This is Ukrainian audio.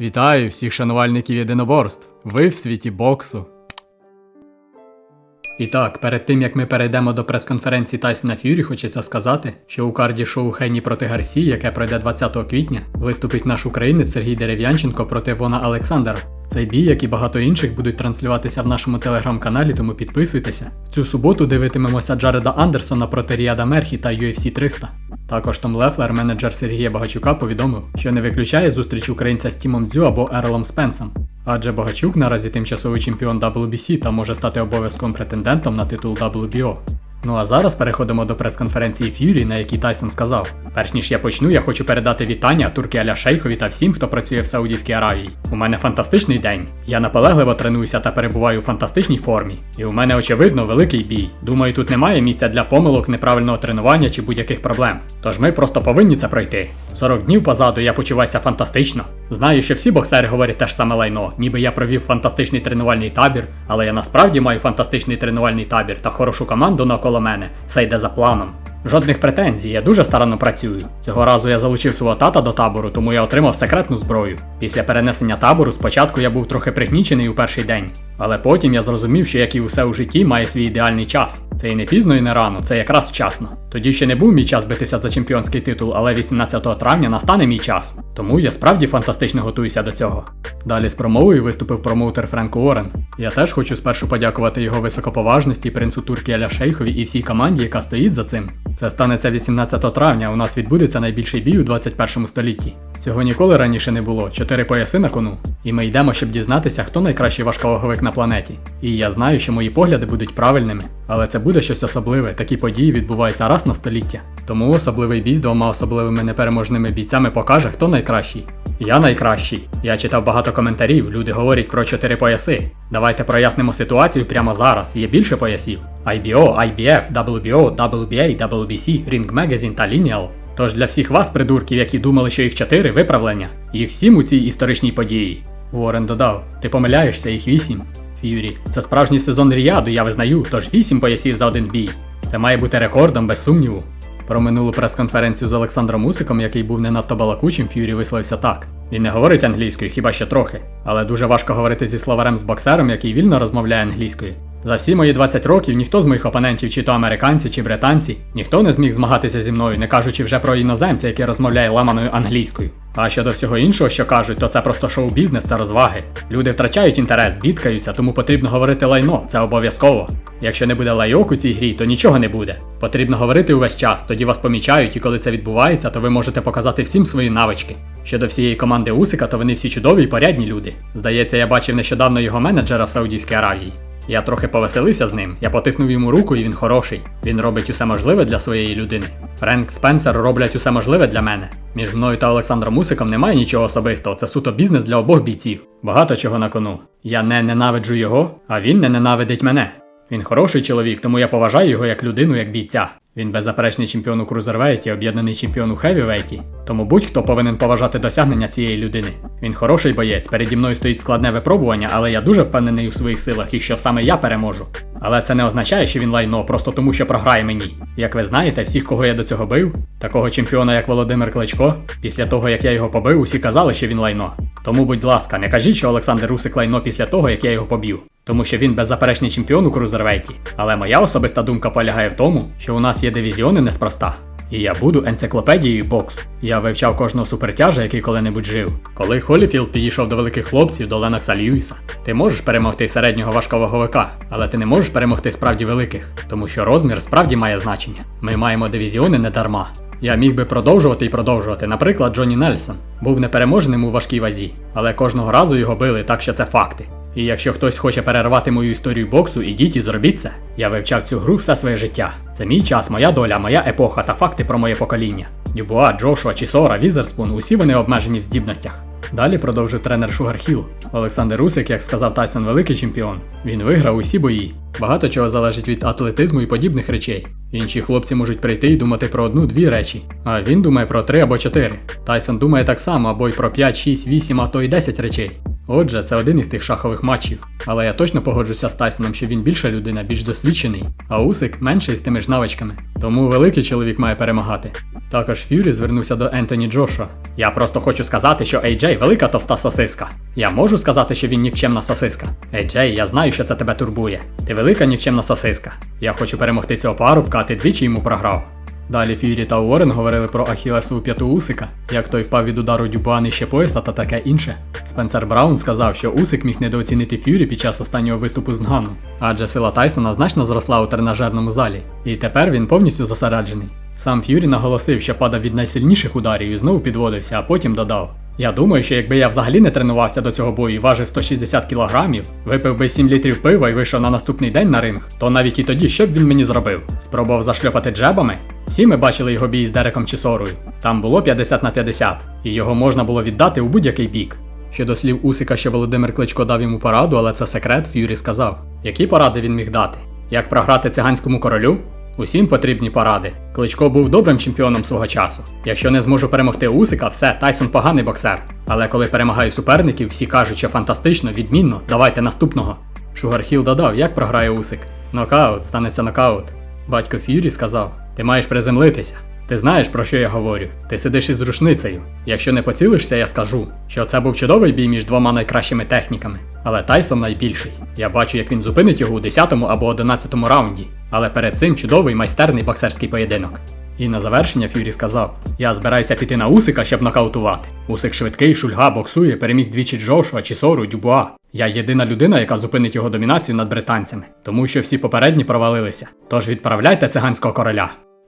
Вітаю всіх шанувальників єдиноборств. Ви в світі боксу. І так, перед тим як ми перейдемо до прес-конференції Тайсона Ф'юрі, хочеться сказати, що у карді шоу Хенні проти Гарсі, яке пройде 20 квітня, виступить наш українець Сергій Дерев'янченко проти Вона Олександра. Цей бій, як і багато інших, будуть транслюватися в нашому телеграм-каналі, тому підписуйтеся. В цю суботу дивитимемося Джареда Андерсона проти Ріада Мерхі та UFC 300. Також Том Лефлер, менеджер Сергія Багачука, повідомив, що не виключає зустріч українця з Тімом Дзю або Ерлом Спенсом. Адже Багачук наразі тимчасовий чемпіон WBC та може стати обов'язковим претендентом на титул WBO. Ну а зараз переходимо до прес-конференції Ф'юрі, на якій Тайсон сказав: Перш ніж я почну, я хочу передати вітання турки Аля Шейхові та всім, хто працює в Саудівській Аравії. У мене фантастичний день. Я наполегливо тренуюся та перебуваю у фантастичній формі. І у мене очевидно великий бій. Думаю, тут немає місця для помилок, неправильного тренування чи будь-яких проблем. Тож ми просто повинні це пройти. 40 днів позаду я почуваюся фантастично. Знаю, що всі боксери говорять те ж саме лайно, ніби я провів фантастичний тренувальний табір, але я насправді маю фантастичний тренувальний табір та хорошу команду навколо мене. Все йде за планом. Жодних претензій, я дуже старанно працюю. Цього разу я залучив свого тата до табору, тому я отримав секретну зброю. Після перенесення табору спочатку я був трохи пригнічений у перший день, але потім я зрозумів, що як і усе у житті має свій ідеальний час. Це і не пізно, і не рано, це якраз вчасно. Тоді ще не був мій час битися за чемпіонський титул, але 18 травня настане мій час. Тому я справді фантастично готуюся до цього. Далі з промовою виступив промоутер Френк Уоррен. Я теж хочу спершу подякувати його високоповажності принцу Турки Аля Шейхові і всій команді, яка стоїть за цим. Це станеться 18 травня. У нас відбудеться найбільший бій у 21 столітті. Цього ніколи раніше не було. Чотири пояси на кону. І ми йдемо, щоб дізнатися, хто найкращий важковаговик на планеті. І я знаю, що мої погляди будуть правильними. Але це буде щось особливе. Такі події відбуваються раз на століття. Тому особливий бій з двома особливими непереможними бійцями покаже, хто найкращий. Я найкращий. Я читав багато коментарів. Люди говорять про чотири пояси. Давайте прояснимо ситуацію прямо зараз. Є більше поясів: IBO, IBF, WBO, WBA, WBC, Ring Magazine та Lineal. Тож для всіх вас, придурків, які думали, що їх чотири виправлення, їх сім у цій історичній події. Уоррен додав: ти помиляєшся, їх вісім. Ф'юрі, це справжній сезон ріаду, я визнаю, тож вісім поясів за один бій. Це має бути рекордом, без сумніву. Про минулу прес-конференцію з Олександром Усиком, який був не надто балакучим, Ф'юрі висловився так. Він не говорить англійською, хіба що трохи, але дуже важко говорити зі словарем з боксером, який вільно розмовляє англійською. За всі мої 20 років ніхто з моїх опонентів, чи то американці, чи британці, ніхто не зміг змагатися зі мною, не кажучи вже про іноземця, який розмовляє ламаною англійською. А щодо всього іншого, що кажуть, то це просто шоу-бізнес, це розваги. Люди втрачають інтерес, бідкаються, тому потрібно говорити лайно, це обов'язково. Якщо не буде лайок у цій грі, то нічого не буде. Потрібно говорити увесь час, тоді вас помічають, і коли це відбувається, то ви можете показати всім свої навички. Щодо всієї команди Усика, то вони всі чудові і порядні люди. Здається, я бачив нещодавно його менеджера в Саудівській Аравії. Я трохи повеселився з ним, я потиснув йому руку, і він хороший. Він робить усе можливе для своєї людини. Френк Спенсер роблять усе можливе для мене. Між мною та Олександром Усиком немає нічого особистого, це суто бізнес для обох бійців. Багато чого на кону. Я не ненавиджу його, а він не ненавидить мене. Він хороший чоловік, тому я поважаю його як людину, як бійця. Він беззаперечний чемпіон у крузервейті, об'єднаний чемпіон у хевівейті. Тому будь-хто повинен поважати досягнення цієї людини. Він хороший боєць, переді мною стоїть складне випробування, але я дуже впевнений у своїх силах і що саме я переможу. Але це не означає, що він лайно, просто тому що програє мені. Як ви знаєте, всіх, кого я до цього бив, такого чемпіона, як Володимир Кличко, після того як я його побив, усі казали, що він лайно. Тому, будь ласка, не кажіть, що Олександр Русик лайно після того, як я його поб'ю. Тому що він беззаперечний чемпіон у крузервейті. Але моя особиста думка полягає в тому, що у нас є дивізіони неспроста. І я буду енциклопедією боксу. Я вивчав кожного супертяжа, який коли-небудь жив. Коли Холіфілд підійшов до великих хлопців, до Ленокса Льюіса, ти можеш перемогти середнього важковаговика, але ти не можеш перемогти справді великих, тому що розмір справді має значення. Ми маємо дивізіони не дарма. Я міг би продовжувати і продовжувати. Наприклад, Джонні Нельсон був непереможним у важкій вазі, але кожного разу його били, так що це факти. І якщо хтось хоче перервати мою історію боксу, ідіть і зробіть це. Я вивчав цю гру все своє життя. Це мій час, моя доля, моя епоха та факти про моє покоління. Дюбуа, Джошуа, Чісора, Візерспун усі вони обмежені в здібностях. Далі продовжив тренер Шугар Хіл. Олександр Усик, як сказав Тайсон, великий чемпіон. Він виграв усі бої. Багато чого залежить від атлетизму і подібних речей. Інші хлопці можуть прийти і думати про одну-дві речі, а він думає про три або чотири. Тайсон думає так само, або й про 5, 6, 8, а то й 10 речей. Отже, це один із тих шахових матчів. Але я точно погоджуся з Тайсоном, що він більша людина, більш досвідчений, а Усик менший з тими ж навичками. Тому великий чоловік має перемагати. Також Ф'юрі звернувся до Ентоні Джоша. Я просто хочу сказати, що AJ велика товста сосиска. Я можу сказати, що він нікчемна сосиска. AJ, я знаю, що це тебе турбує. Ти велика нікчемна сосиска. Я хочу перемогти цього парубка, а ти двічі йому програв. Далі Ф'юрі та Уоррен говорили про Ахілесову п'яту Усика, як той впав від удару Дюбуа нижче пояса та таке інше. Спенсер Браун сказав, що Усик міг недооцінити Ф'юрі під час останнього виступу з Нгану, адже сила Тайсона значно зросла у тренажерному залі, і тепер він повністю зосереджений. Сам Ф'юрі наголосив, що падав від найсильніших ударів і знову підводився, а потім додав. Я думаю, що якби я взагалі не тренувався до цього бою і важив 160 кілограмів, випив би 7 літрів пива і вийшов на наступний день на ринг, то навіть і тоді що б він мені зробив? Спробував зашльопати джебами? Всі ми бачили його бій з Дереком Чісорою. Там було 50 на 50, і його можна було віддати у будь-який бік. Щодо слів Усика, що Володимир Кличко дав йому пораду, але це секрет, Ф'юрі сказав. Які поради він міг дати? Як програти циганському королю? Усім потрібні поради. Кличко був добрим чемпіоном свого часу. Якщо не зможу перемогти Усика, все, Тайсон поганий боксер. Але коли перемагаю суперників, всі кажуть, що фантастично, відмінно, давайте наступного. Шугархіл додав, як програє Усик. Нокаут, станеться нокаут. Батько Ф'юрі сказав: Ти маєш приземлитися. Ти знаєш, про що я говорю. Ти сидиш із рушницею. Якщо не поцілишся, я скажу, що це був чудовий бій між двома найкращими техніками. Але Тайсон найбільший. Я бачу, як він зупинить його у 10 або 11 раунді. Але перед цим чудовий майстерний боксерський поєдинок. І на завершення Фюрі сказав: Я збираюся піти на Усика, щоб нокаутувати. Усик швидкий, шульга боксує, переміг двічі Джошуа, Чісору, Дюбуа. Я єдина людина, яка зупинить його домінацію над британцями, тому що всі попередні провалилися. Тож відправляйте циганського короля.